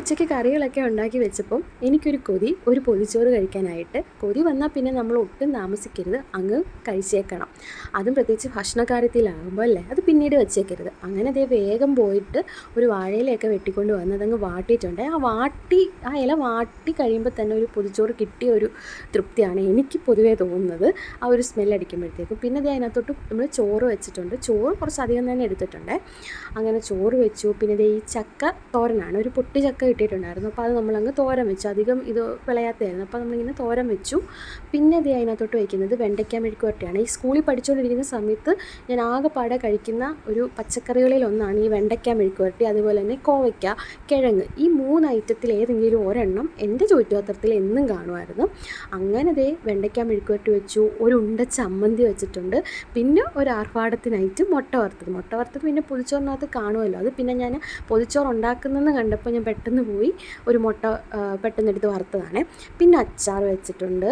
ഉച്ചയ്ക്ക് കറികളൊക്കെ ഉണ്ടാക്കി വെച്ചപ്പം എനിക്കൊരു കൊതി ഒരു പൊതിച്ചോറ് കഴിക്കാനായിട്ട്. കൊതി വന്നാൽ പിന്നെ നമ്മൾ ഒട്ടും താമസിക്കരുത്. അങ്ങ് കഴിച്ചേക്കണം. അതും പ്രത്യേകിച്ച് ഭക്ഷണകാര്യത്തിലാകുമ്പോൾ അല്ലേ? അത് പിന്നീട് വെച്ചേക്കരുത്. അങ്ങനെ അതേ വേഗം പോയിട്ട് ഒരു വാഴയിലൊക്കെ വെട്ടിക്കൊണ്ട് വന്ന് അതങ്ങ് വാട്ടിയിട്ടുണ്ട്. ആ വാട്ടി ആ ഇല വാട്ടി കഴിയുമ്പോൾ തന്നെ ഒരു പൊതിച്ചോറ് കിട്ടിയ ഒരു തൃപ്തിയാണ് എനിക്ക് പൊതുവേ തോന്നുന്നത്. ആ ഒരു സ്മെൽ അടിക്കുമ്പോഴത്തേക്കും. പിന്നെ അതേ അതിനകത്തോട്ട് നമ്മൾ ചോറ് വെച്ചിട്ടുണ്ട്. ചോറ് കുറച്ചധികം തന്നെ എടുത്തിട്ടുണ്ട്. അങ്ങനെ ചോറ് വെച്ചു. പിന്നെ ഈ ചക്ക തോരനാണ്. ഒരു പൊട്ടി ചക്ക കിട്ടിയിട്ടുണ്ടായിരുന്നു അപ്പോൾ അത് നമ്മളങ്ങ് തോരൻ വെച്ചു. അധികം ഇത് വിളയാത്തതായിരുന്നു. അപ്പോൾ നമ്മളിങ്ങനെ തോരൻ വെച്ചു. പിന്നെ ദേ അതിനകത്തോട്ട് വയ്ക്കുന്നത് വെണ്ടയ്ക്ക മെഴുക്കുവരട്ടിയാണ് ഈ സ്കൂളിൽ പഠിച്ചുകൊണ്ടിരിക്കുന്ന സമയത്ത് ഞാൻ ആകെപ്പാടെ കഴിക്കുന്ന ഒരു പച്ചക്കറികളിൽ ഒന്നാണ് ഈ വെണ്ടയ്ക്ക മെഴുക്കുവരട്ടി അതുപോലെ തന്നെ കോവയ്ക്ക കിഴങ്ങ്. ഈ മൂന്ന് ഐറ്റത്തിൽ ഏതെങ്കിലും ഒരെണ്ണം എന്റെ ചുറ്റുപാത്രത്തിൽ എന്നും കാണുമായിരുന്നു. അങ്ങനെ ദേ വെണ്ടയ്ക്ക മെഴുക്കുവരട്ടി വെച്ചു. ഒരു ഉണ്ട ചമ്മന്തി വെച്ചിട്ടുണ്ട്. പിന്നെ ഒരു ആർഭാടത്തിനായിട്ട് മുട്ട വറുത്തത്. മുട്ട വറുത്തത് പിന്നെ പൊതിച്ചോറിനകത്ത് കാണുമല്ലോ. അത് പിന്നെ ഞാൻ പൊതിച്ചോറ് ഉണ്ടാക്കുന്നതെന്ന് കണ്ടപ്പോൾ ഞാൻ പെട്ടെന്ന് പോയി. ഒരു മുട്ട പെട്ടെന്ന് എടുത്ത് വറുത്തതാണ്. പിന്നെ അച്ചാർ വെച്ചിട്ടുണ്ട്.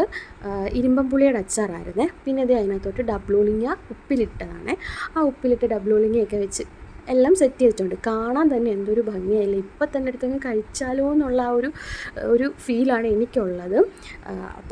ഇരുമ്പം പുളിയുടെ അച്ചാറായിരുന്നേ. പിന്നെ ഇത് അതിനകത്തോട്ട് ഡബ്ലൂളിങ്ങ ഉപ്പിലിട്ടതാണ്. ആ ഉപ്പിലിട്ട് ഡബ്ലൂളിങ്ങയൊക്കെ വെച്ച് എല്ലാം സെറ്റ് ചെയ്തിട്ടുണ്ട്. കാണാൻ തന്നെ എന്തൊരു ഭംഗിയായില്ല. ഇപ്പം തന്നെ എടുത്തങ്ങ് കഴിച്ചാലോ എന്നുള്ള ആ ഒരു ഒരു ഫീലാണ് എനിക്കുള്ളത്.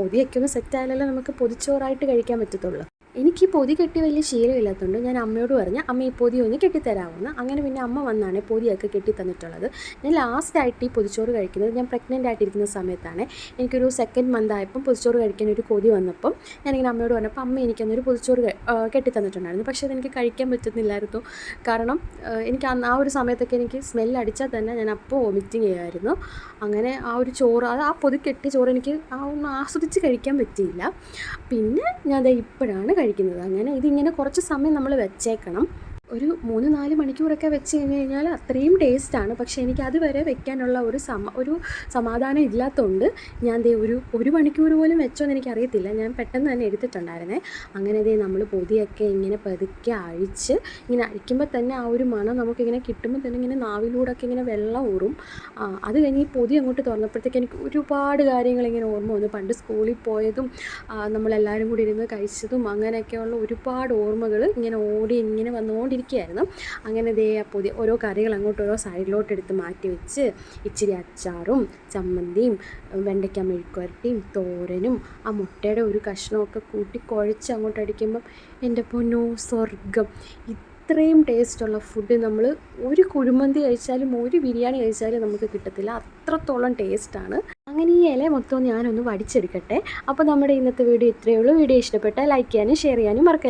പൊതിയൊക്കെ ഒന്ന് സെറ്റ് ആയാലല്ലേ നമുക്ക് പൊതിച്ചോറായിട്ട് കഴിക്കാൻ പറ്റത്തുള്ളൂ. എനിക്ക് ഈ പൊതി കെട്ടി വലിയ ശീലമില്ലാത്തതുകൊണ്ട് ഞാൻ അമ്മയോട് പറഞ്ഞ് അമ്മ ഈ പൊതി ഒന്ന് കെട്ടിത്തരാമെന്ന്. അങ്ങനെ പിന്നെ അമ്മ വന്നാണ് പൊതിയൊക്കെ കെട്ടി തന്നിട്ടുള്ളത് ഞാൻ ലാസ്റ്റായിട്ട് ഈ പൊതിച്ചോറ് കഴിക്കുന്നത് ഞാൻ പ്രഗ്നന്റ് ആയിട്ടിരിക്കുന്ന സമയത്താണ്. എനിക്കൊരു സെക്കൻഡ് മന്ത് ആയപ്പം പൊതിച്ചോറ് കഴിക്കാൻ ഒരു കൊതി വന്നപ്പം ഞാനിങ്ങനെ അമ്മയോട് പറഞ്ഞപ്പോൾ അമ്മ എനിക്കന്നൊരു പൊതിച്ചോറ് കെട്ടി തന്നിട്ടുണ്ടായിരുന്നു പക്ഷേ അതെനിക്ക് കഴിക്കാൻ പറ്റുന്നില്ലായിരുന്നു. കാരണം എനിക്ക് ആ ഒരു സമയത്തൊക്കെ എനിക്ക് സ്മെൽ അടിച്ചാൽ തന്നെ ഞാൻ അപ്പോൾ വോമിറ്റിങ് ചെയ്യുമായിരുന്നു അങ്ങനെ ആ ഒരു ചോറ് അത് ആ പൊതി കെട്ടിയ ചോറ് എനിക്ക് ആ ഒന്ന് ആസ്വദിച്ച് കഴിക്കാൻ പറ്റിയില്ല. പിന്നെ ഞാൻ ഇപ്പോഴാണ് കഴിക്കുന്നത് അങ്ങനെ ഇതിങ്ങനെ കുറച്ച് സമയം നമ്മൾ വെച്ചേക്കണം. ഒരു മൂന്ന് നാല് മണിക്കൂറൊക്കെ വെച്ച് കഴിഞ്ഞ് കഴിഞ്ഞാൽ അത്രയും ടേസ്റ്റാണ്. പക്ഷേ എനിക്ക് അതുവരെ വെക്കാനുള്ള ഒരു സമ ഒരു സമാധാനം ഇല്ലാത്തതുകൊണ്ട് ഞാൻ ദേ ഒരു ഒരു മണിക്കൂർ പോലും വെച്ചോന്ന് എനിക്കറിയത്തില്ല. ഞാൻ പെട്ടെന്ന് തന്നെ എടുത്തിട്ടുണ്ടായിരുന്നേ. അങ്ങനെ ദേ നമ്മൾ പൊതിയൊക്കെ ഇങ്ങനെ പതുക്കെ അഴിച്ച് ഇങ്ങനെ അഴിക്കുമ്പോൾ തന്നെ ആ ഒരു മണം നമുക്കിങ്ങനെ കിട്ടുമ്പോൾ തന്നെ ഇങ്ങനെ നാവിലൂടെയൊക്കെ ഇങ്ങനെ വെള്ളം ഊറും. അത് കഴിഞ്ഞ് ഈ പൊതി അങ്ങോട്ട് തുറന്നപ്പോഴത്തേക്ക് എനിക്ക് ഒരുപാട് കാര്യങ്ങൾ ഇങ്ങനെ ഓർമ്മ വന്നു. പണ്ട് സ്കൂളിൽ പോയതും നമ്മളെല്ലാവരും കൂടി ഇരുന്ന് കഴിച്ചതും അങ്ങനെയൊക്കെയുള്ള ഒരുപാട് ഓർമ്മകൾ ഇങ്ങനെ ഓടി ഇങ്ങനെ വന്നുകൊണ്ടിരിക്കുകയായിരുന്നു അങ്ങനെ ദേ പുതിയ ഓരോ കറികൾ അങ്ങോട്ട് ഓരോ സൈഡിലോട്ട് എടുത്ത് മാറ്റി വെച്ച് ഇച്ചിരി അച്ചാറും ചമ്മന്തിയും വെണ്ടയ്ക്ക മെഴുക്കുവരട്ടിയും തോരനും ആ മുട്ടയുടെ ഒരു കഷ്ണമൊക്കെ കൂട്ടി കുഴച്ച് അങ്ങോട്ട് അടിക്കുമ്പം എന്റെ പൊന്നോ സ്വർഗം ഇത്രയും ടേസ്റ്റുള്ള ഫുഡ് നമ്മൾ ഒരു കുഴിമന്തി കഴിച്ചാലും ഒരു ബിരിയാണി കഴിച്ചാലും നമുക്ക് കിട്ടത്തില്ല. അത്രത്തോളം ടേസ്റ്റാണ്. അങ്ങനെ ഈ ഇല മൊത്തം ഞാനൊന്ന് വടിച്ചെടുക്കട്ടെ. അപ്പോൾ നമ്മുടെ ഇന്നത്തെ വീഡിയോ ഇത്രയേ ഉള്ളൂ. വീഡിയോ ഇഷ്ടപ്പെട്ടാൽ ലൈക്ക് ചെയ്യാനും ഷെയർ ചെയ്യാനും മറക്കല്ല.